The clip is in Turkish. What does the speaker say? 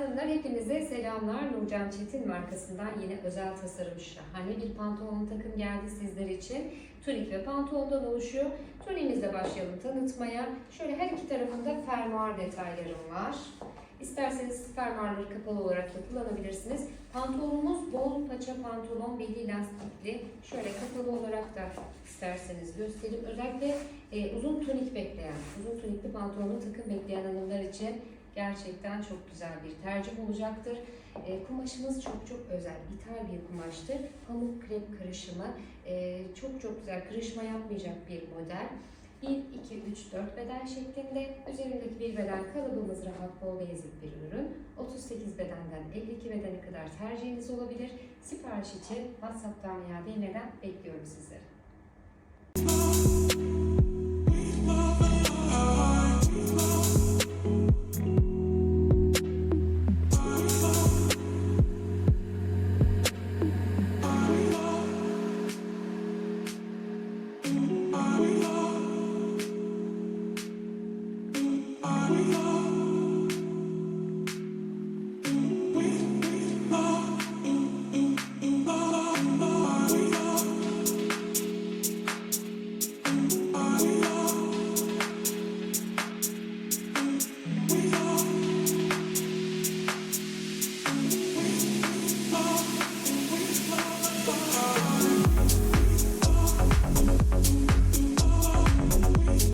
Hanımlar hepinize selamlar. Nurcan Çetin markasından yine özel tasarım şahane bir pantolon takım geldi sizler için. Tunik ve pantolondan oluşuyor. Tuniğimizle başlayalım tanıtmaya. Şöyle her iki tarafında fermuar detaylarım var. İsterseniz fermuarları kapalı olarak da kullanabilirsiniz. Pantolonumuz bol paça pantolon, belli lastikli. Şöyle kapalı olarak da isterseniz göstereyim. Özellikle e, uzun tunik bekleyen, uzun tunikli pantolonlu takım bekleyen hanımlar için gerçekten çok güzel bir tercih olacaktır. E, kumaşımız çok çok özel, ithal bir kumaştır. Pamuk krep karışımı, e, çok çok güzel, kırışma yapmayacak bir model. 1, 2, 3, 4 beden şeklinde. Üzerindeki bir beden kalıbımız rahat, bol ve bir ürün. 38 bedenden 52 bedene kadar tercihiniz olabilir. Sipariş için WhatsApp'tan veya DM'den bekliyorum sizleri. We are